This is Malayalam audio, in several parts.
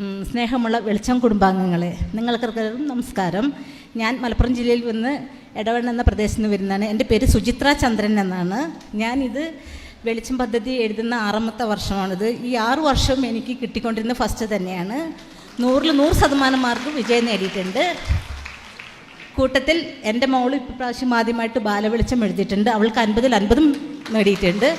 സ്നേഹമുള്ള വെളിച്ചം കുടുംബാംഗങ്ങളെ നിങ്ങൾക്കെല്ലാവർക്കും നമസ്കാരം. ഞാൻ മലപ്പുറം ജില്ലയിൽ നിന്ന് ഇടവണ്ണ എന്ന പ്രദേശത്ത് നിന്ന് വരുന്നതാണ്. എന്റെ പേര് സുചിത്ര ചന്ദ്രൻ എന്നാണ്. ഞാനിത് വെളിച്ചം പദ്ധതി എഴുതുന്ന ആറാമത്തെ വർഷമാണിത്. ഈ ആറ് വർഷം എനിക്ക് കിട്ടിക്കൊണ്ടിരുന്ന ഫസ്റ്റ് തന്നെയാണ്. നൂറിൽ നൂറ് ശതമാനം മാർക്ക് വിജയം നേടിയിട്ടുണ്ട്. കൂട്ടത്തിൽ എന്റെ മോൾ ഇപ്രാവശ്യം ആദ്യമായിട്ട് ബാലവെളിച്ചം എഴുതിയിട്ടുണ്ട്. അവൾക്ക് അൻപതിൽ അൻപതും നേടിയിട്ടുണ്ട്.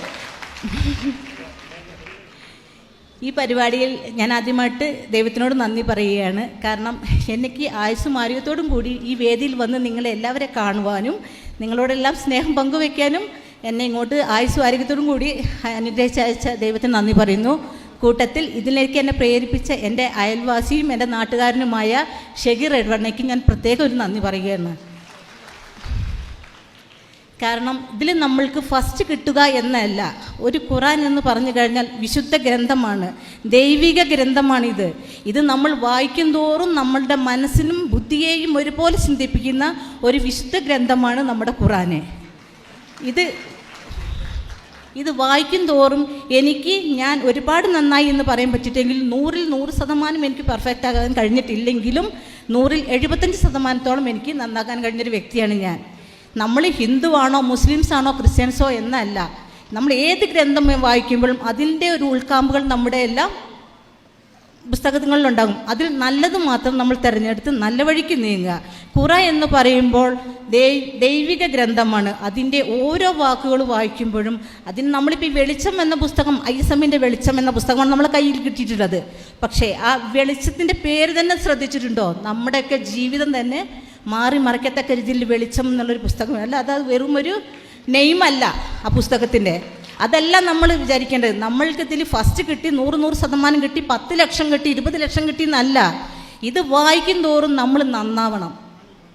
ഈ പരിപാടിയിൽ ഞാൻ ആദ്യമായിട്ട് ദൈവത്തിനോട് നന്ദി പറയുകയാണ്. കാരണം എനിക്ക് ആയുസ്സും ആരോഗ്യത്തോടും കൂടി ഈ വേദിയിൽ വന്ന് നിങ്ങളെ എല്ലാവരെ കാണുവാനും നിങ്ങളോടെല്ലാം സ്നേഹം പങ്കുവെക്കാനും എന്നെ ഇങ്ങോട്ട് ആയുസ്സും ആരോഗ്യത്തോടും കൂടി അനുഗ്രഹിച്ച അയച്ച ദൈവത്തിന് നന്ദി പറയുന്നു. കൂട്ടത്തിൽ ഇതിലേക്ക് എന്നെ പ്രേരിപ്പിച്ച എന്റെ അയൽവാസിയും എന്റെ നാട്ടുകാരനുമായ ഷെഗീർ എഡ്വണ്ണയ്ക്ക് ഞാൻ പ്രത്യേകം ഒരു നന്ദി പറയുകയാണ്. കാരണം ഇതിൽ നമ്മൾക്ക് ഫസ്റ്റ് കിട്ടുക എന്നല്ല. ഒരു ഖുറാൻ എന്ന് പറഞ്ഞു കഴിഞ്ഞാൽ വിശുദ്ധ ഗ്രന്ഥമാണ്. ദൈവിക ഗ്രന്ഥമാണിത്. ഇത് നമ്മൾ വായിക്കും തോറും നമ്മളുടെ മനസ്സിനും ബുദ്ധിയെയും ഒരുപോലെ ചിന്തിപ്പിക്കുന്ന ഒരു വിശുദ്ധ ഗ്രന്ഥമാണ് നമ്മുടെ ഖുറാന്. ഇത് ഇത് വായിക്കും തോറും എനിക്ക് ഞാൻ ഒരുപാട് നന്നായി എന്ന് പറയാൻ പറ്റിയിട്ടെങ്കിൽ നൂറിൽ നൂറ് ശതമാനം എനിക്ക് പെർഫെക്റ്റ് ആകാൻ കഴിഞ്ഞിട്ടില്ലെങ്കിലും നൂറിൽ എഴുപത്തഞ്ച് ശതമാനത്തോളം എനിക്ക് നന്നാക്കാൻ കഴിഞ്ഞൊരു വ്യക്തിയാണ് ഞാൻ. നമ്മൾ ഹിന്ദുവാണോ മുസ്ലിംസ് ആണോ ക്രിസ്ത്യൻസോ എന്നല്ല. നമ്മൾ ഏത് ഗ്രന്ഥം വായിക്കുമ്പോഴും അതിന്റെ ഒരു ഉൾക്കാമ്പുകൾ നമ്മുടെ എല്ലാം പുസ്തകങ്ങളിലുണ്ടാകും. അതിൽ നല്ലത് മാത്രം നമ്മൾ തിരഞ്ഞെടുത്ത് നല്ല വഴിക്ക് നീങ്ങുക. ഖുറ എന്ന് പറയുമ്പോൾ ദൈവിക ഗ്രന്ഥമാണ്. അതിന്റെ ഓരോ വാക്കുകൾ വായിക്കുമ്പോഴും അതിന് നമ്മളിപ്പോൾ ഈ വെളിച്ചം എന്ന പുസ്തകം ഐ എസ് എമ്മിന്റെ വെളിച്ചം എന്ന പുസ്തകമാണ് നമ്മളെ കയ്യിൽ കിട്ടിയിട്ടുള്ളത്. പക്ഷേ ആ വെളിച്ചത്തിന്റെ പേര് തന്നെ ശ്രദ്ധിച്ചിട്ടുണ്ടോ? നമ്മുടെയൊക്കെ ജീവിതം തന്നെ മാറി മറിക്കത്തക്ക രീതിയിൽ വെളിച്ചം എന്നുള്ളൊരു പുസ്തകം. അല്ല അത് വെറും ഒരു നെയ്മല്ല ആ പുസ്തകത്തിന്റെ. അതല്ല നമ്മൾ വിചാരിക്കേണ്ടത്. നമ്മൾക്ക് ഇതിൽ ഫസ്റ്റ് കിട്ടി നൂറ് നൂറ് ശതമാനം കിട്ടി പത്ത് ലക്ഷം കിട്ടി ഇരുപത് ലക്ഷം കിട്ടി എന്നല്ല. ഇത് വായിക്കും തോറും നമ്മൾ നന്നാവണം.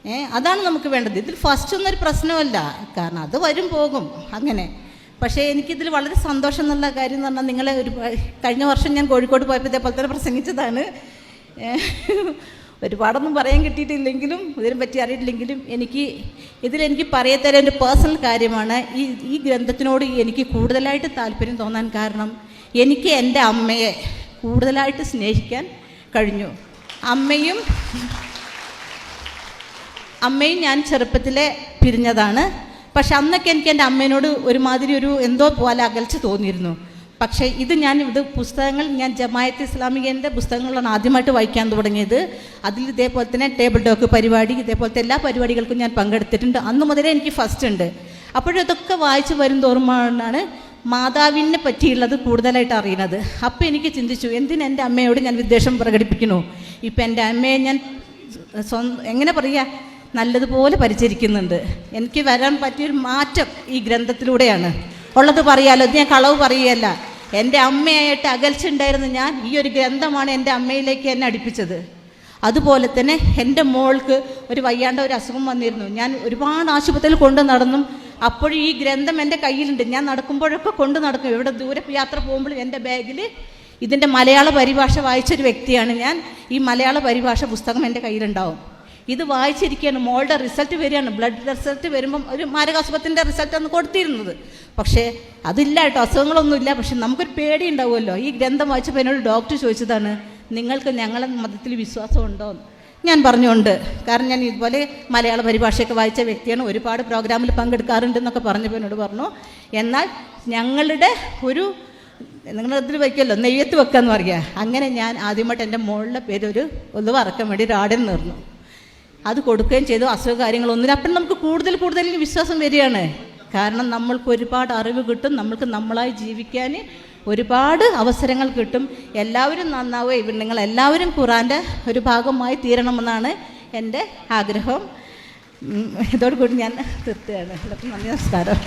ഏ അതാണ് നമുക്ക് വേണ്ടത്. ഇതിൽ ഫസ്റ്റ് ഒന്നൊരു പ്രശ്നമല്ല കാരണം അത് വരും പോകും. അങ്ങനെ. പക്ഷേ എനിക്കിതിൽ വളരെ സന്തോഷം എന്നുള്ള കാര്യം എന്ന് പറഞ്ഞാൽ നിങ്ങളെ ഒരു കഴിഞ്ഞ വർഷം ഞാൻ കോഴിക്കോട് പോയപ്പോൾ ഇതേപോലെ തന്നെ പ്രസംഗിച്ചതാണ്. ഒരുപാടൊന്നും പറയാൻ കിട്ടിയിട്ടില്ലെങ്കിലും ഇതിനെ പറ്റി അറിയിട്ടില്ലെങ്കിലും എനിക്ക് ഇതിലെനിക്ക് പറയത്തര ഒരു പേഴ്സണൽ കാര്യമാണ്. ഈ ഈ ഗ്രന്ഥത്തിനോട് എനിക്ക് കൂടുതലായിട്ട് താല്പര്യം തോന്നാൻ കാരണം എനിക്ക് എന്റെ അമ്മയെ കൂടുതലായിട്ട് സ്നേഹിക്കാൻ കഴിഞ്ഞു. അമ്മയും അമ്മയും ഞാൻ ചെറുപ്പത്തിലെ പിരിഞ്ഞതാണ്. പക്ഷെ അന്നൊക്കെ എനിക്ക് എന്റെ അമ്മേനോട് ഒരുമാതിരി ഒരു എന്തോ പോലെ അകൽച്ച തോന്നിയിരുന്നു. പക്ഷേ ഇത് ഞാൻ ഇത് പുസ്തകങ്ങൾ ഞാൻ ജമായത്ത് ഇസ്ലാമികന്റെ പുസ്തകങ്ങളാണ് ആദ്യമായിട്ട് വായിക്കാൻ തുടങ്ങിയത്. അതിൽ ഇതേപോലെ തന്നെ ടേബിൾ ടോക്ക് പരിപാടി ഇതേപോലത്തെ എല്ലാ പരിപാടികൾക്കും ഞാൻ പങ്കെടുത്തിട്ടുണ്ട്. അന്ന് മുതലേ എനിക്ക് ഫസ്റ്റ് ഉണ്ട്. അപ്പോഴതൊക്കെ വായിച്ച് വരും തോറുമാണ് മാതാവിനെ പറ്റിയുള്ളത് കൂടുതലായിട്ട് അറിയുന്നത്. അപ്പോൾ എനിക്ക് ചിന്തിച്ചു എന്തിന് എന്റെ അമ്മയോട് ഞാൻ വിദ്വേഷം പ്രകടിപ്പിക്കണോ ഇപ്പം എന്റെ അമ്മയെ ഞാൻ എങ്ങനെ പറയുക നല്ലതുപോലെ പരിചരിക്കുന്നുണ്ട്. എനിക്ക് വരാൻ പറ്റിയൊരു മാറ്റം ഈ ഗ്രന്ഥത്തിലൂടെയാണ്. ഉള്ളത് പറയാലോ? ഞാൻ കളവ് പറയുകയല്ല. എന്റെ അമ്മയായിട്ട് അകൽച്ച ഉണ്ടായിരുന്ന ഞാൻ ഈ ഒരു ഗ്രന്ഥമാണ് എന്റെ അമ്മയിലേക്ക് എന്നെ അടുപ്പിച്ചത്. അതുപോലെ തന്നെ എന്റെ മോൾക്ക് ഒരു വയ്യാണ്ട ഒരു അസുഖം വന്നിരുന്നു. ഞാൻ ഒരുപാട് ആശുപത്രിയിൽ കൊണ്ടു നടന്നും അപ്പോഴും ഈ ഗ്രന്ഥം എന്റെ കയ്യിലുണ്ട്. ഞാൻ നടക്കുമ്പോഴൊക്കെ കൊണ്ടു നടക്കും. ഇവിടെ ദൂരെ യാത്ര പോകുമ്പോഴും എന്റെ ബാഗിൽ ഇതിന്റെ മലയാള പരിഭാഷ വായിച്ചൊരു വ്യക്തിയാണ് ഞാൻ. ഈ മലയാള പരിഭാഷ പുസ്തകം എന്റെ കയ്യിലുണ്ടാവും. ഇത് വായിച്ചിരിക്കുകയാണ്. മോളുടെ റിസൾട്ട് വരികയാണ്. ബ്ലഡ് റിസൾട്ട് വരുമ്പം ഒരു മാരകാസുഖത്തിന്റെ റിസൾട്ട് അന്ന് കൊടുത്തിരുന്നത്. പക്ഷേ അതില്ല കേട്ടോ. അസുഖങ്ങളൊന്നുമില്ല. പക്ഷെ നമുക്കൊരു പേടി ഉണ്ടാവുമല്ലോ. ഈ ഗ്രന്ഥം വായിച്ചപ്പോൾ എന്നോട് ഡോക്ടർ ചോദിച്ചതാണ് നിങ്ങൾക്ക് ഞങ്ങളെ മതത്തിൽ വിശ്വാസമുണ്ടോ? ഞാൻ പറഞ്ഞുകൊണ്ട് കാരണം ഞാൻ ഇതുപോലെ മലയാള പരിഭാഷയൊക്കെ വായിച്ച വ്യക്തിയാണ്. ഒരുപാട് പ്രോഗ്രാമിൽ പങ്കെടുക്കാറുണ്ട് എന്നൊക്കെ പറഞ്ഞപ്പോൾ എന്നോട് പറഞ്ഞു എന്നാൽ ഞങ്ങളുടെ ഒരു നിങ്ങളുടെ ഇതിൽ വയ്ക്കുമല്ലോ. നെയ്യത്ത് വെക്കാന്ന് പറയുക. അങ്ങനെ ഞാൻ ആദ്യമായിട്ട് എന്റെ മോളിലെ പേര് ഒരു ഒന്ന് വറക്കാൻ വേണ്ടി ഒരു ആടിന് നേർന്നു. അത് കൊടുക്കുകയും ചെയ്തു. അസുഖ കാര്യങ്ങളൊന്നുമില്ല അപ്പം നമുക്ക് കൂടുതൽ കൂടുതൽ വിശ്വാസം വരികയാണ്. കാരണം നമ്മൾക്ക് ഒരുപാട് അറിവ് കിട്ടും. നമ്മൾക്ക് നമ്മളായി ജീവിക്കാൻ ഒരുപാട് അവസരങ്ങൾ കിട്ടും. എല്ലാവരും നന്നാവുക. നിങ്ങൾ എല്ലാവരും ഖുറാന്റെ ഒരു ഭാഗമായി തീരണമെന്നാണ് എന്റെ ആഗ്രഹം. ഇതോടുകൂടി ഞാൻ തീർത്തുകയാണ് നന്ദി നമസ്കാരം.